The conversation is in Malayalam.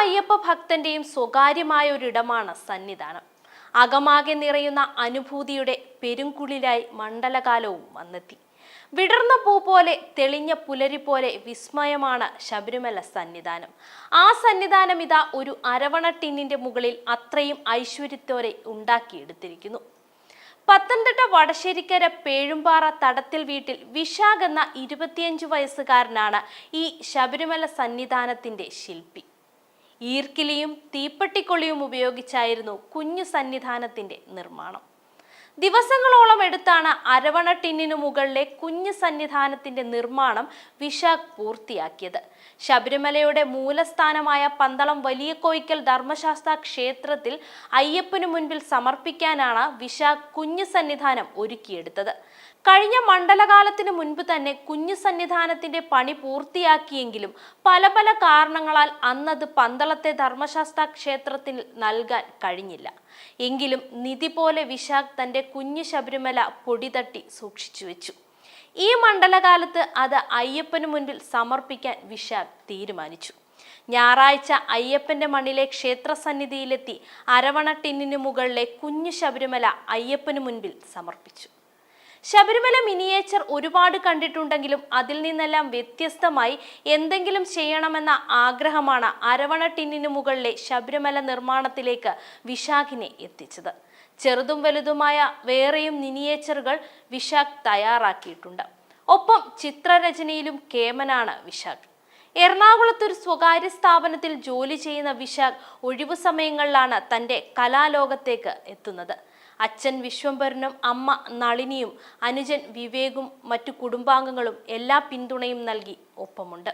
അയ്യപ്പ ഭക്തന്റെയും സ്വകാര്യമായ ഒരിടമാണ് സന്നിധാനം. അകമാകെ നിറയുന്ന അനുഭൂതിയുടെ പെരുങ്കുളിലായി മണ്ഡലകാലവും വന്നെത്തി. വിടർന്ന പൂ പോലെ തെളിഞ്ഞ പുലരി പോലെ വിസ്മയമാണ് ശബരിമല സന്നിധാനം. ആ സന്നിധാനം ഇതാ ഒരു അരവണ ടിന്നിന്റെ മുകളിൽ അത്രയും ഐശ്വര്യത്തോടെ ഉണ്ടാക്കിയെടുത്തിരിക്കുന്നു. പത്തനംതിട്ട വടശ്ശേരിക്കര പേഴുംപാറ തടത്തിൽ വീട്ടിൽ വിശാഖ് എന്ന ഇരുപത്തിയഞ്ചു വയസ്സുകാരനാണ് ഈ ശബരിമല സന്നിധാനത്തിന്റെ ശില്പി. ഈർക്കിലിയും തീപ്പെട്ടിക്കൊള്ളിയും ഉപയോഗിച്ചായിരുന്നു കുഞ്ഞു സന്നിധാനത്തിന്റെ നിർമ്മാണം. ദിവസങ്ങളോളം എടുത്താണ് അരവണ ടിന്നിനു മുകളിലെ കുഞ്ഞു സന്നിധാനത്തിന്റെ നിർമ്മാണം വിശാഖ് പൂർത്തിയാക്കിയത്. ശബരിമലയുടെ മൂലസ്ഥാനമായ പന്തളം വലിയ കോയിക്കൽ ധർമ്മശാസ്ത്ര ക്ഷേത്രത്തിൽ അയ്യപ്പനു മുൻപിൽ സമർപ്പിക്കാനാണ് വിശാഖ് കുഞ്ഞു സന്നിധാനം ഒരുക്കിയെടുത്തത്. കഴിഞ്ഞ മണ്ഡലകാലത്തിന് മുൻപ് തന്നെ കുഞ്ഞു സന്നിധാനത്തിന്റെ പണി പൂർത്തിയാക്കിയെങ്കിലും പല പല കാരണങ്ങളാൽ അന്നത് പന്തളത്തെ ധർമ്മശാസ്ത്ര ക്ഷേത്രത്തിൽ നൽകാൻ കഴിഞ്ഞില്ല. എങ്കിലും നിധി പോലെ വിശാഖ് തന്റെ കുഞ്ഞു ശബരിമല പൊടിതട്ടി സൂക്ഷിച്ചു വെച്ചു. ഈ മണ്ഡലകാലത്ത് അത് അയ്യപ്പന് മുൻപിൽ സമർപ്പിക്കാൻ വിശാഖ് തീരുമാനിച്ചു. ഞായറാഴ്ച അയ്യപ്പന്റെ മണ്ണിലെ ക്ഷേത്ര സന്നിധിയിലെത്തി അരവണ ടിന്നിനു മുകളിലെ കുഞ്ഞു ശബരിമല അയ്യപ്പന് മുൻപിൽ സമർപ്പിച്ചു. ശബരിമല മിനിയേച്ചർ ഒരുപാട് കണ്ടിട്ടുണ്ടെങ്കിലും അതിൽ നിന്നെല്ലാം വ്യത്യസ്തമായി എന്തെങ്കിലും ചെയ്യണമെന്ന ആഗ്രഹമാണ് അരവണ ടിന്നിനു മുകളിലെ ശബരിമല നിർമ്മാണത്തിലേക്ക് വിശാഖിനെ എത്തിച്ചത്. ചെറുതും വലുതുമായ വേറെയും മിനിയേച്ചറുകൾ വിശാഖ് തയ്യാറാക്കിയിട്ടുണ്ട്. ഒപ്പം ചിത്രരചനയിലും കേമനാണ് വിശാഖ്. എറണാകുളത്ത് ഒരു സ്വകാര്യ സ്ഥാപനത്തിൽ ജോലി ചെയ്യുന്ന വിശാഖ് ഒഴിവു സമയങ്ങളിലാണ് തന്റെ കലാലോകത്തേക്ക് എത്തുന്നത്. അച്ഛൻ വിശ്വംഭരനും അമ്മ നളിനിയും അനുജൻ വിവേകും മറ്റു കുടുംബാംഗങ്ങളും എല്ലാ പിന്തുണയും നൽകി ഒപ്പമുണ്ട്.